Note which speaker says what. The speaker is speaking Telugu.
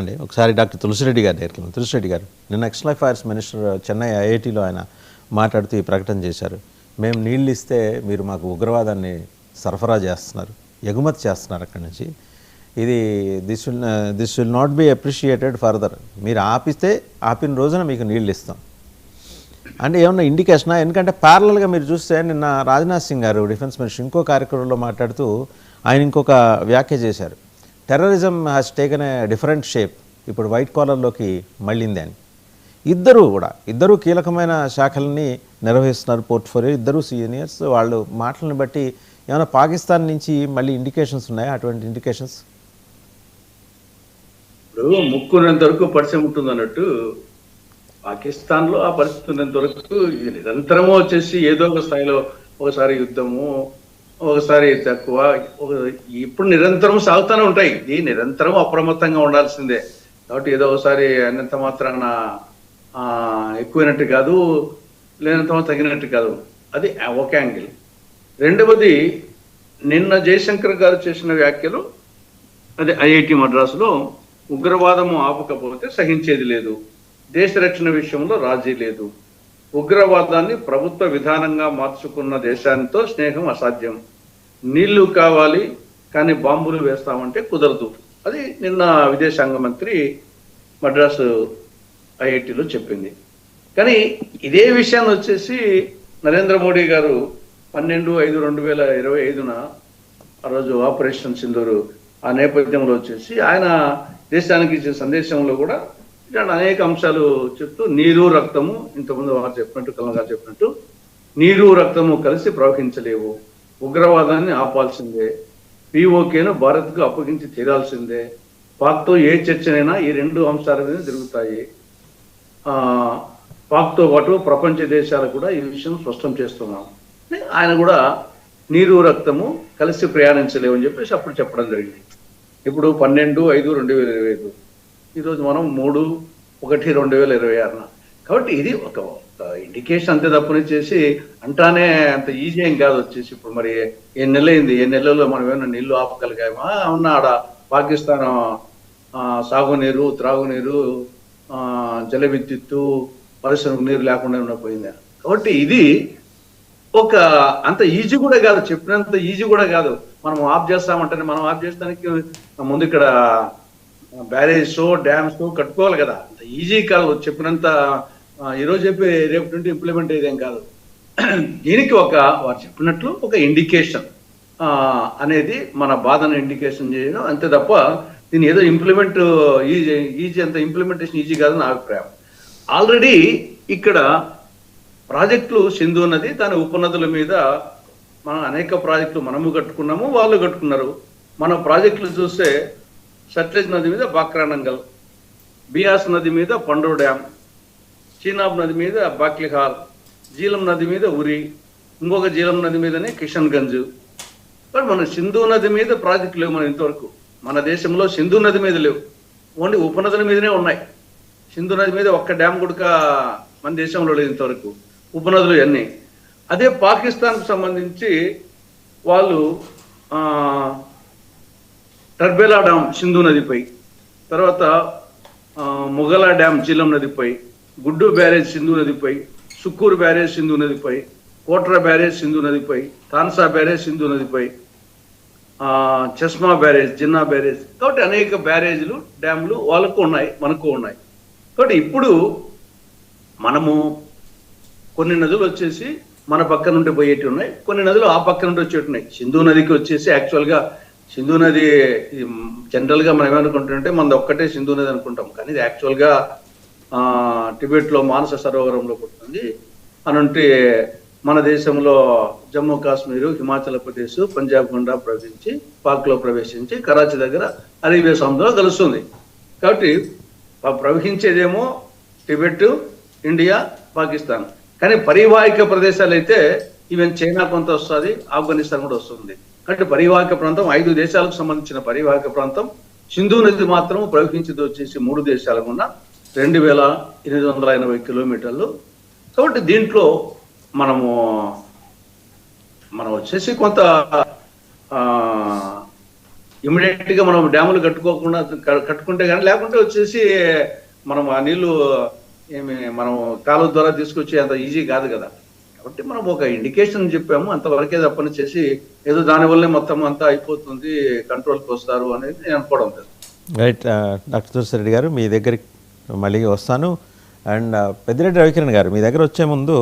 Speaker 1: అండి ఒకసారి డాక్టర్ తులసిరెడ్డి గారి దగ్గరికి వెళ్దాం. తులసిరెడ్డి గారు నిన్న ఎక్స్టర్నల్ అఫైర్స్ మినిస్టర్ చెన్నై ఐఐటిలో ఆయన మాట్లాడుతూ ఈ ప్రకటన చేశారు. మేము నీళ్ళు ఇస్తే మీరు మాకు ఉగ్రవాదాన్ని సరఫరా చేస్తున్నారు ఎగుమతి చేస్తున్నారు అక్కడి నుంచి. ఇది this will this will not be appreciated further మీరు ఆపిస్తే ఆపిన రోజున మీకు నీళ్ళు ఇస్తాం. అంటే ఏమన్నా ఇండికేషనా ఎందుకంటే ప్యారలల్గా మీరు చూస్తే నిన్న రాజ్నాథ్ సింగ్ గారు డిఫెన్స్ మినిస్టర్ ఇంకో కార్యక్రమంలో మాట్లాడుతూ ఆయన ఇంకొక వ్యాఖ్య చేశారు. Terrorism has taken a different shape ఇప్పుడు వైట్ కాలర్లోకి మళ్ళింది అని. ఇద్దరు కూడా ఇద్దరు కీలకమైన శాఖల్ని నిర్వహిస్తున్నారు పోర్ట్ఫోలియో ఇద్దరు సీనియర్స్ వాళ్ళు మాటలను బట్టి ఏమైనా పాకిస్తాన్ నుంచి మళ్ళీ ఇండికేషన్స్ ఉన్నాయా? అటువంటి ఇండికేషన్స్?
Speaker 2: ఇప్పుడు ముక్కునేంత వరకు పరిచయం ఉంటుంది అన్నట్టు పాకిస్తాన్లో ఆ పరిస్థితి ఉన్నంత వరకు ఇది నిరంతరము వచ్చేసి ఏదో ఒక స్థాయిలో ఒకసారి యుద్ధము ఒకసారి తక్కువ ఇప్పుడు నిరంతరం సాగుతూనే ఉంటాయి. ఇది నిరంతరం అప్రమత్తంగా ఉండాల్సిందే. కాబట్టి ఏదో ఒకసారి అన్నంత మాత్రాన ఎక్కువైనట్టు కాదు లేనంత మాత్రం తగినట్టు కాదు. అది ఒక యాంగిల్. రెండవది నిన్న జయశంకర్ గారు చేసిన వ్యాఖ్యలు అదే ఐఐటి మద్రాసులో ఉగ్రవాదము ఆపకపోతే సహించేది లేదు. దేశ రక్షణ విషయంలో రాజీ లేదు. ఉగ్రవాదాన్ని ప్రభుత్వ విధానంగా మార్చుకున్న దేశానితో స్నేహం అసాధ్యం. నీళ్ళు కావాలి కానీ బాంబులు వేస్తామంటే కుదరదు. అది నిన్న విదేశాంగ మంత్రి మద్రాసు ఐఐటిలో చెప్పింది. కానీ ఇదే విషయాన్ని వచ్చేసి నరేంద్ర మోడీ గారు పన్నెండు ఐదు రెండు వేల ఇరవై ఐదున ఆ రోజు ఆపరేషన్ సింధూరు ఆ నేపథ్యంలో వచ్చేసి ఆయన దేశానికి ఇచ్చిన సందేశంలో కూడా ఇలాంటి అనేక అంశాలు చెప్తూ నీరు రక్తము ఇంతకుముందు వారు చెప్పినట్టు కలం గారు చెప్పినట్టు నీరు రక్తము కలిసి ప్రవహించలేవు. ఉగ్రవాదాన్ని ఆపాల్సిందే. పిఓకేను భారత్కు అప్పగించి తీరాల్సిందే. పాక్తో ఏ చర్చనైనా ఈ రెండు అంశాల మీద జరుగుతాయి పాక్తో పాటు ప్రపంచ దేశాలు కూడా ఈ విషయం స్పష్టం చేస్తున్నాం. ఆయన కూడా నీరు రక్తము కలిసి ప్రయాణించలేవని చెప్పేసి అప్పుడు చెప్పడం జరిగింది. ఇప్పుడు పన్నెండు ఐదు రెండు వేల ఇరవై ఐదు. ఈరోజు మనం మూడు ఒకటి రెండు వేల ఇరవై ఆరున. కాబట్టి ఇది ఒక ఇండికేషన్ అంతే తప్పుని చేసి అంటానే అంత ఈజీ ఏం కాదు వచ్చేసి. ఇప్పుడు మరి ఎన్ని నెలలైంది ఎన్ని ఏ నెలలో మనం ఏమైనా నీళ్ళు ఆపగలిగామా? అవునా ఆడ పాకిస్తాన్ సాగునీరు త్రాగునీరు జల విద్యుత్తు పరిశ్రమకు నీరు లేకుండా ఉన్న కాబట్టి ఇది ఒక అంత ఈజీ కూడా కాదు. చెప్పినంత ఈజీ కూడా కాదు. మనం ఆఫ్ చేస్తామంటే మనం ఆఫ్ చేస్తానికి ముందు ఇక్కడ బ్యారేజ్ డ్యామ్స్ కట్టుకోవాలి కదా. అంత ఈజీ కాదు. చెప్పినంత ఈరోజు చెప్పి రేపు నుండి ఇంప్లిమెంట్ అయ్యేదేం కాదు. దీనికి ఒక వారు చెప్పినట్లు ఒక ఇండికేషన్ అనేది మన బాధను ఇండికేషన్ చేయడం అంతే తప్ప దీన్ని ఏదో ఇంప్లిమెంట్ ఈజీ ఈజీ అంత ఇంప్లిమెంటేషన్ ఈజీ కాదు నా అభిప్రాయం. ఆల్రెడీ ఇక్కడ ప్రాజెక్టులు సింధు నది దాని ఉపనదుల మీద మనం అనేక ప్రాజెక్టులు మనము కట్టుకున్నాము వాళ్ళు కట్టుకున్నారు. మన ప్రాజెక్టులు చూస్తే సట్లెజ్ నది మీద బాక్రానంగల్ బియాస్ నది మీద పండో డ్యామ్ చీనాబ్ నది మీద బాక్లిహాల్ జీలం నది మీద ఉరి ఇంకొక జీలం నది మీదనే కిషన్ గంజ్ కానీ మన సింధు నది మీద ప్రాజెక్టు లేవు మనం ఇంతవరకు. మన దేశంలో సింధు నది మీద లేవు. ఓన్లీ ఉపనదుల మీదనే ఉన్నాయి. సింధు నది మీద ఒక్క డ్యామ్ కూడా మన దేశంలో లేదు ఇంతవరకు. ఉపనదులు అన్నీ అదే పాకిస్తాన్కు సంబంధించి వాళ్ళు టర్బేలా డ్యామ్ సింధు నదిపై తర్వాత మొగలా ముగలా డ్యామ్ జీలం నదిపై గుడ్డు బ్యారేజ్ సింధు నదిపై సుక్కూరు బ్యారేజ్ సింధు నదిపై కోట్ర బ్యారేజ్ సింధు నదిపై తాన్సా బ్యారేజ్ సింధు నదిపై చస్మా బ్యారేజ్ జిన్నా బ్యారేజ్ కాబట్టి అనేక బ్యారేజ్లు డ్యామ్లు వాళ్ళకు ఉన్నాయి మనకు ఉన్నాయి. కాబట్టి ఇప్పుడు మనము కొన్ని నదులు వచ్చేసి మన పక్క నుండి పోయేటి ఉన్నాయి కొన్ని నదులు ఆ పక్క నుండి వచ్చేటి ఉన్నాయి. సింధు నదికి వచ్చేసి యాక్చువల్గా సింధు నది జనరల్గా మనం ఏమనుకుంటుంటే మనది ఒక్కటే సింధు నది అనుకుంటాం. కానీ ఇది యాక్చువల్గా ఆ, టిబెట్లో మానస సరోవరంలో పుట్టింది. అనంటే మన దేశంలో జమ్మూ కాశ్మీర్ హిమాచల్ ప్రదేశ్ పంజాబ్ గుండా ప్రవేశించి పాక్లో ప్రవేశించి కరాచీ దగ్గర అరేబియా సముద్రంలో కలుస్తుంది. కాబట్టి ప్రవహించేదేమో టిబెట్ ఇండియా పాకిస్తాన్. కానీ పరివాహిక ప్రదేశాలు అయితే ఈవెన్ చైనా కొంత వస్తుంది ఆఫ్ఘనిస్తాన్ కూడా వస్తుంది. అంటే పరివాహక ప్రాంతం ఐదు దేశాలకు సంబంధించిన పరివాహక ప్రాంతం. సింధు నది మాత్రం ప్రవహించేది వచ్చేసి మూడు దేశాలకు ఉన్న రెండు వేల ఎనిమిది వందల ఎనభై కిలోమీటర్లు. కాబట్టి దీంట్లో మనము మనం వచ్చేసి కొంత ఆ, ఇమీడియట్గా మనం డ్యాములు కట్టుకోకుండా కట్టుకుంటే కానీ లేకుంటే వచ్చేసి మనం ఆ నీళ్ళు ఏమి మనం కాలువ ద్వారా తీసుకొచ్చి అంత ఈజీ కాదు కదా. కాబట్టి మనం ఒక ఇండికేషన్ చెప్పాము అంతవరకే తప్పని చేసి ఏదో దానివల్లే మొత్తం అంతా అయిపోతుంది కంట్రోల్కి వస్తారు అనేది నేను అనుకోవడం లేదు.
Speaker 1: రైట్ డాక్టర్ uh, తులసిరెడ్డి గారు మీ దగ్గరికి మళ్ళీ వస్తాను. అండ్ uh, పెద్దిరెడ్డి రవికిరణ్ గారు మీ దగ్గర వచ్చే ముందు